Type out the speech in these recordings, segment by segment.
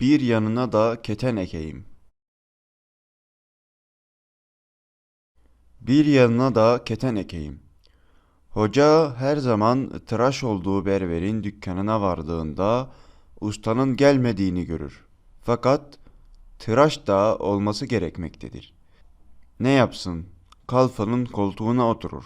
Bir yanına da keten ekeyim. Bir yanına da keten ekeyim. Hoca her zaman tıraş olduğu berberin dükkanına vardığında ustanın gelmediğini görür. Fakat tıraş da olması gerekmektedir. Ne yapsın? Kalfa'nın koltuğuna oturur.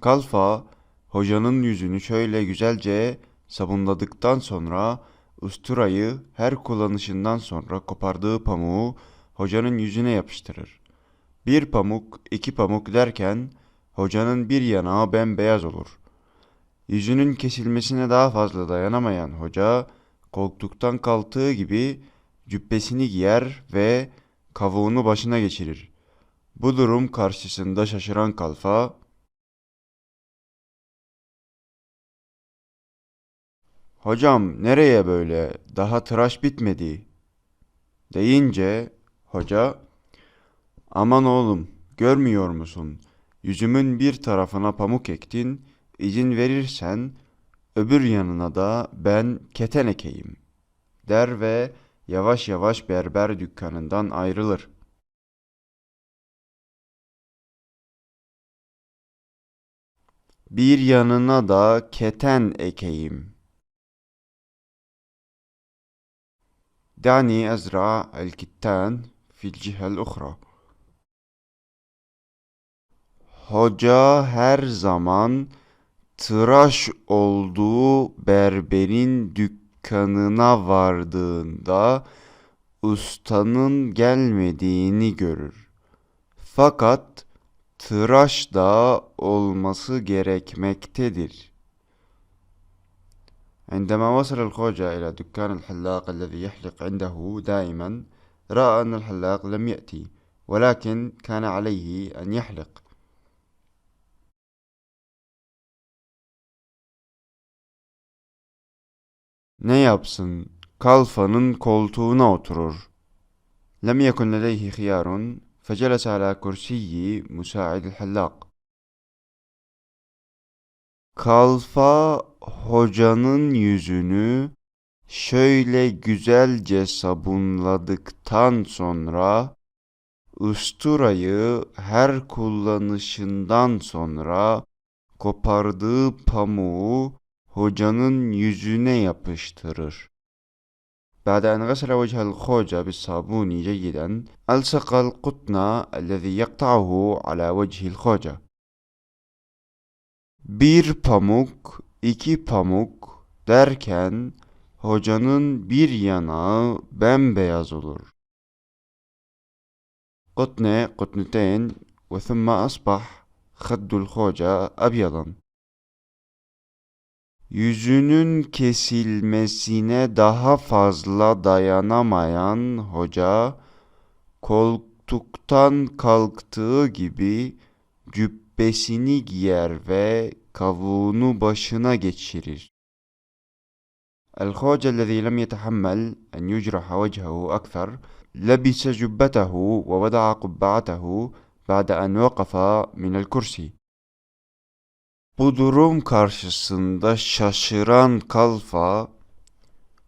Kalfa hocanın yüzünü şöyle güzelce sabunladıktan sonra usturayı her kullanışından sonra kopardığı pamuğu hocanın yüzüne yapıştırır. Bir pamuk, iki pamuk derken hocanın bir yanağı bembeyaz olur. Yüzünün kesilmesine daha fazla dayanamayan hoca koltuktan kalktığı gibi cübbesini giyer ve kavuğunu başına geçirir. Bu durum karşısında şaşıran kalfa Hocam nereye böyle? Daha tıraş bitmedi. Deyince hoca Aman oğlum görmüyor musun? Yüzümün bir tarafına pamuk ektin. İzin verirsen öbür yanına da ben keten ekeyim der ve yavaş yavaş berber dükkanından ayrılır. Bir yanına da keten ekeyim. دعني أزرع الكتان في الجهة الأخرى. Hoca her zaman tıraş olduğu berberin dükkanına vardığında ustanın gelmediğini görür. Fakat tıraş da olması gerekmektedir. عندما وصل الخوجة إلى دكان الحلاق الذي يحلق عنده دائما رأى أن الحلاق لم يأتي ولكن كان عليه أن يحلق Ne yapsın? Kalfanın koltuğuna oturur. لم يكن لديه خيار فجلس على كرسي مساعد الحلاق. Kalfa hocanın yüzünü şöyle güzelce sabunladıktan sonra usturayı her kullanışından sonra kopardığı pamuğu hocanın yüzüne yapıştırır. بعد أن غسل وجه الخوجة بالصابون جيدا ألصق القطن الذي يقطعه على وجه الخوجة Bir pamuk, iki pamuk derken hocanın bir yanağı bembeyaz olur. قطنة قطنتين وثم أصبح خد الخوجة أبيضا Yüzünün kesilmesine daha fazla dayanamayan hoca koltuktan kalktığı gibi cübbesini giyer ve kavuğunu başına geçirir. الخوج الذي لم يتحمل أن يجرح وجهه أكثر لبس جبته ووضع قبعته بعد أن وقف من الكرسي. Bu durum karşısında şaşıran kalfa,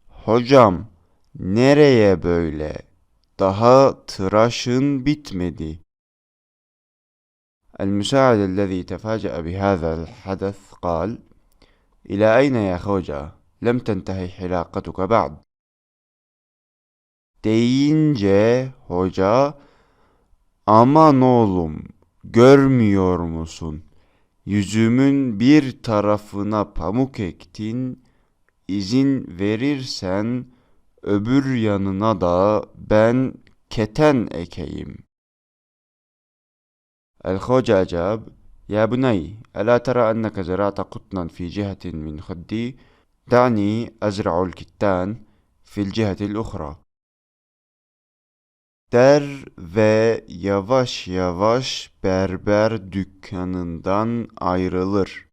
Hocam, nereye böyle? Daha tıraşın bitmedi. المساعد الذي تفاجأ بهذا الحدث قال: إلى أين يا خوجة؟ لم تنتهي حلاقتك بعد. Deyince hoca, aman oğlum, görmüyor musun? Yüzümün bir tarafına pamuk ektin, izin verirsen öbür yanına da ben keten ekeyim. الخوجة أجاب: يا بني، ألا ترى أنك زرعت قطنا في جهة من خدي؟ دعني أزرع الكتان في الجهة الأخرى. Der ve yavaş yavaş berber dükkanından ayrılır.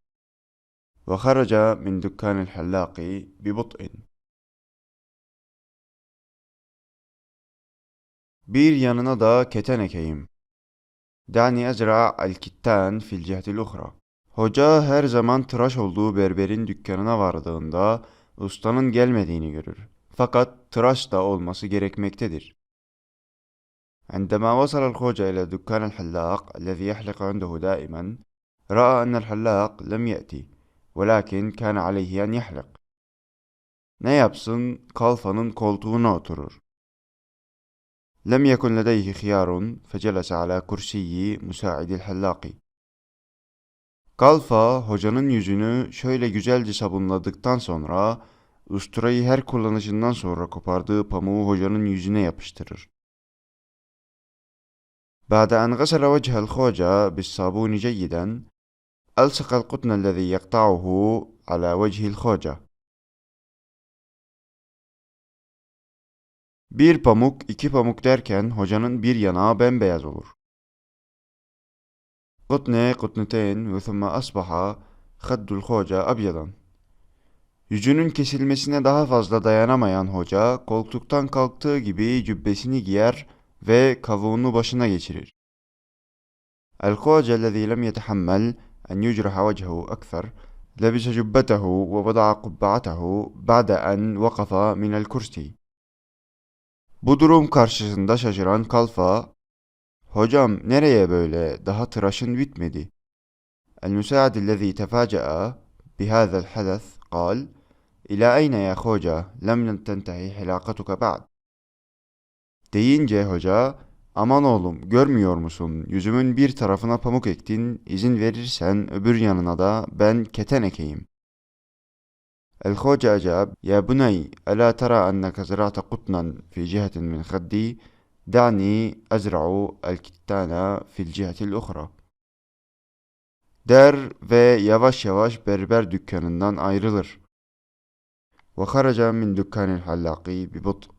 وخرج من دكان الحلاق ببطء. Bir yanına da keten ekeyim. دعني أزرع الكتان في الجهة الأخرى. Hoca her zaman tıraş olduğu berberin dükkanına vardığında ustanın gelmediğini görür. Fakat tıraş da olması gerekmektedir. عندما وصل الخوجة إلى دكان الحلاق الذي يحلق عنده دائما رأى أن الحلاق لم يأتي ولكن كان عليه أن يحلق Ne yapsın? Kalfanın koltuğuna oturur. لم يكن لديه خيار فجلس على كرسي مساعد الحلاق. Kalfa hocanın yüzünü şöyle güzelce sabunladıktan sonra usturayı her kullanışından sonra kopardığı pamuğu hocanın yüzüne yapıştırır. بعد أن غسل وجه الخوجة بالصابون جيدا ألصق القطن الذي يقطعه على وجه الخوجة Bir pamuk, iki pamuk derken hocanın bir yanağı bembeyaz olur. قطنة قطنتين وثم أصبح خد الخوجة أبيضا. Yüzünün kesilmesine daha fazla dayanamayan hoca koltuktan kalktığı gibi cübbesini giyer ve kavuğunu başına geçirir. الخوجة الذي لم يتحمل أن يجرح وجهه أكثر لبس جبته ووضع قبعته بعد أن وقف من الكرسي. Bu durum karşısında şaşıran Kalfa, Hocam nereye böyle? Daha tıraşın bitmedi. المساعد الذي تفاجأ بهذا الحدث قال: إلى أين يا خوجة؟ لم تنتهي حلاقتك بعد. Deyince hoca, aman oğlum görmüyor musun? Yüzümün bir tarafına pamuk ektin, izin verirsen öbür yanına da ben keten ekeyim. الخوجة أجاب: يا بني ألا ترى أنك زرعت قطنا في جهة من خدي؟ دعني أزرع الكتان في الجهة الأخرى. Der ve yavaş yavaş berber dükkanından ayrılır. وخرج من دكان الحلاق ببطء